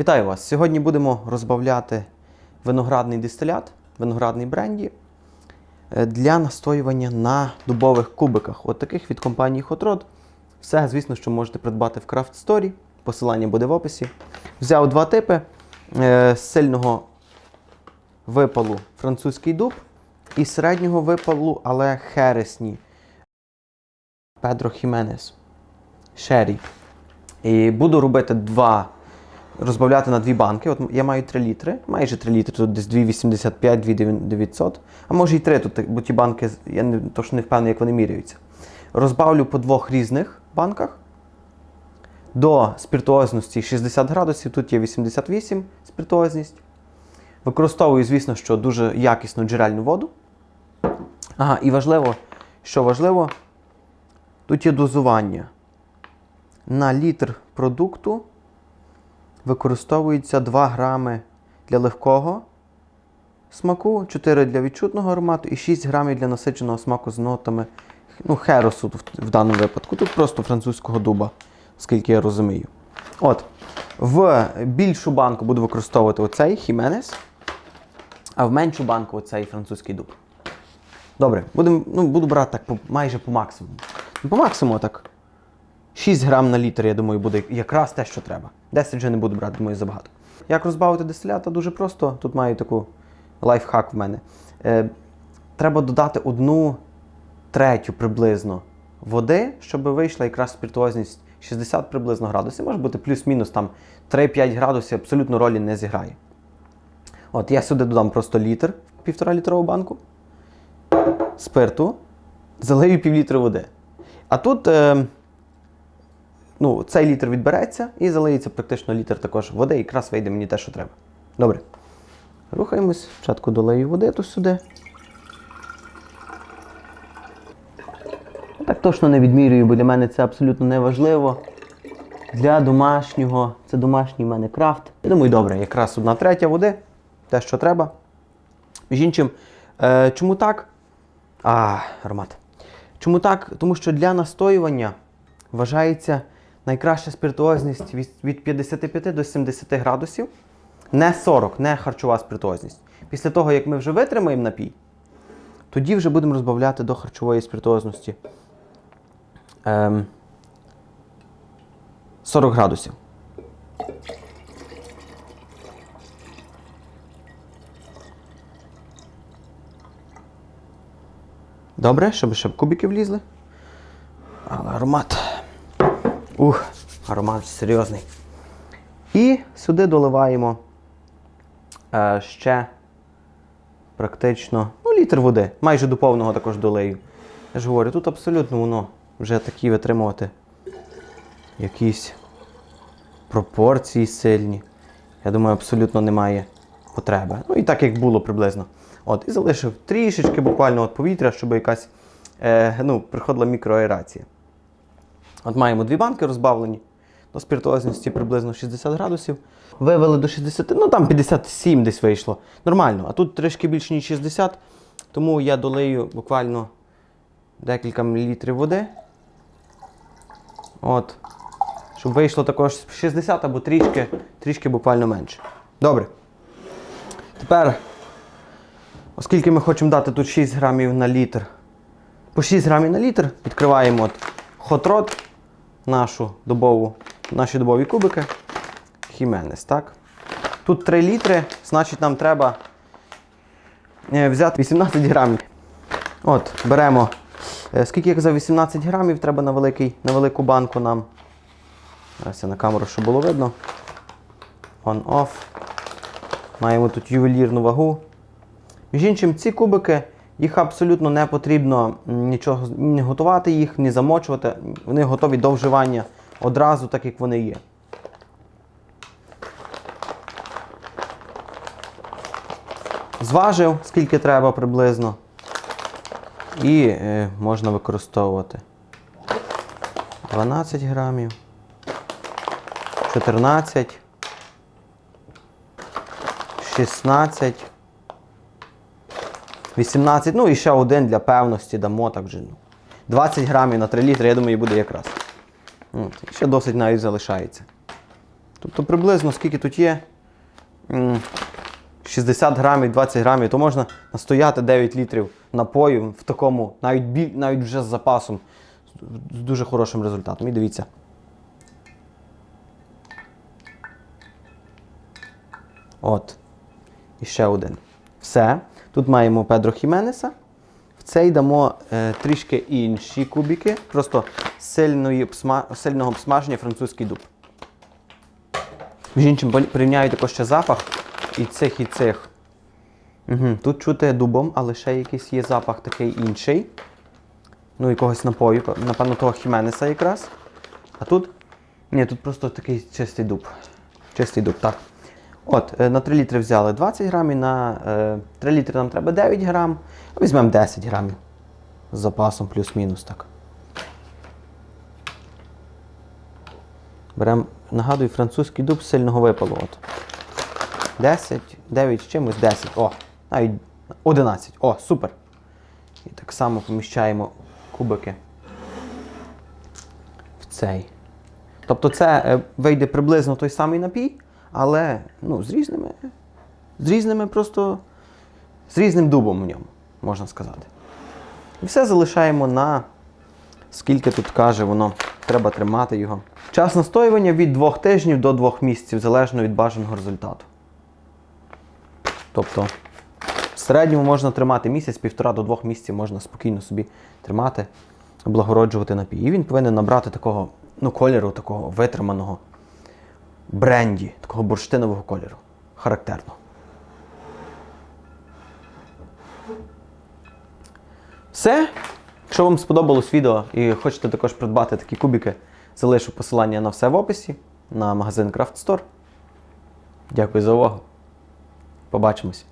Вітаю вас! Сьогодні будемо розбавляти виноградний дистилят, виноградний бренді е, для настоювання на дубових кубиках. От таких від компанії Hot Rod. Все, звісно, що можете придбати в Craft Story. Посилання буде в описі. Взяв два типи е, сильного випалу французький дуб і середнього випалу, але хересні. Педро Хіменес. Шері. І буду робити два, розбавляти на дві банки. От я маю 3 літри, майже 3 літри, тут десь 2,85, 2,900, а може і 3 тут, бо ті банки, я не, точно не впевнений, як вони міряються. Розбавлю по двох різних банках. До спіртуозності 60 градусів, тут є 88 спіртуозність. Використовую, звісно, що дуже якісну джерельну воду. Ага, і важливо, що важливо, тут є дозування. На літр продукту використовується 2 грами для легкого смаку, 4 для відчутного аромату і 6 грамів для насиченого смаку з нотами ну, херосу в, даному випадку. Тут просто французького дуба, скільки я розумію. От, в більшу банку буду використовувати оцей Хіменес, а в меншу банку оцей французький дуб. Добре, будем, ну, буду брати так по, майже по максимуму. По максимуму так. 6 грам на літр, я думаю, буде якраз те, що треба. 10 вже не буду брати, думаю, забагато. Як розбавити дистилята? Дуже просто. Тут маю таку лайфхак в мене. Е, треба додати одну третю приблизно води, щоб вийшла якраз спіртуозність 60 приблизно градусів. Може бути плюс-мінус там 3-5 градусів, абсолютно ролі не зіграє. От я сюди додам просто літр, півтора літрову банку спирту, залию пів літра води. А тут е, ну, цей літр відбереться і залиється практично літр також води, і якраз вийде мені те, що треба. Добре. Рухаємось. Спочатку долею води тут сюди. Так точно не відмірюю, бо для мене це абсолютно не важливо. Для домашнього, це домашній в мене крафт. Я думаю, добре, якраз одна третя води, те, що треба. Між іншим, е, чому так? А, аромат. Чому так? Тому що для настоювання вважається найкраща спіртуозність від, від 55 до 70 градусів. Не 40, не харчова спіртуозність. Після того, як ми вже витримаємо напій, тоді вже будемо розбавляти до харчової спіртуозності ем, 40 градусів. Добре, щоб ще кубики влізли. Але аромат. Ух, аромат серйозний. І сюди доливаємо е, ще практично ну, літр води. Майже до повного також долею. Я ж говорю, тут абсолютно воно вже такі витримувати якісь пропорції сильні. Я думаю, абсолютно немає потреби. Ну і так як було приблизно. От, і залишив трішечки буквально от повітря, щоб якась е, ну, приходила мікроаерація. От маємо дві банки розбавлені до спіртуозності приблизно 60 градусів. Вивели до 60, ну там 57 десь вийшло. Нормально. А тут трішки більше, ніж 60, тому я долию буквально декілька мілілітрів води. От. Щоб вийшло також 60 або трішки, трішки буквально менше. Добре. Тепер, оскільки ми хочемо дати тут 6 грамів на літр, по 6 грамів на літр відкриваємо от Rod, нашу добову, наші добові кубики. Хіменес, так? Тут 3 літри, значить нам треба е, взяти 18 грамів. От, беремо. е, Скільки я казав, 18 грамів треба на, великий, на велику банку нам. Зараз я на камеру, щоб було видно. On-off. Маємо тут ювелірну вагу. Між іншим, ці кубики, їх абсолютно не потрібно нічого ні готувати їх, ні замочувати. Вони готові до вживання одразу, так як вони є. Зважив, скільки треба приблизно. І е, можна використовувати 12 грамів, 14, 16, 18, ну і ще один для певності дамо так ну, 20 грамів на 3 літри, я думаю, буде якраз. От, ще досить навіть залишається. Тобто приблизно скільки тут є? 60 грамів, 20 грамів, то можна настояти 9 літрів напою в такому, навіть, біль, навіть вже з запасом, з дуже хорошим результатом. І дивіться. От. І ще один. Все. Тут маємо Педро Хіменеса. В цей дамо е, трішки інші кубики, просто сильної сильного обсмаження французький дуб. Між іншим, порівняю також ще запах і цих, і цих. Угу. Тут чути дубом, але ще якийсь є запах такий інший. Ну, якогось напою, напевно, того Хіменеса якраз. А тут. Ні, тут просто такий чистий дуб. Чистий дуб, так. От, е, на 3 літри взяли 20 грамів, на е, 3 літри нам треба 9 грам. Візьмемо 10 грамів. З запасом плюс-мінус так. Беремо, нагадую, французький дуб сильного випалу. От. 10, 9 з чимось, 10. О, навіть 11. О, супер. І так само поміщаємо кубики в цей. Тобто це е, вийде приблизно той самий напій, але ну, з різними. З різними просто. З різним дубом в ньому, можна сказати. І все залишаємо на скільки тут каже, воно треба тримати його. Час настоювання від 2 тижнів до 2 місяців, залежно від бажаного результату. Тобто, в середньому можна тримати місяць, півтора до двох місяців можна спокійно собі тримати, облагороджувати напій. І він повинен набрати такого ну, кольору, такого витриманого бренді, такого бурштинового кольору. Характерно. Все. Якщо вам сподобалось відео і хочете також придбати такі кубики, залишу посилання на все в описі на магазин Craft Store. Дякую за увагу. Побачимось.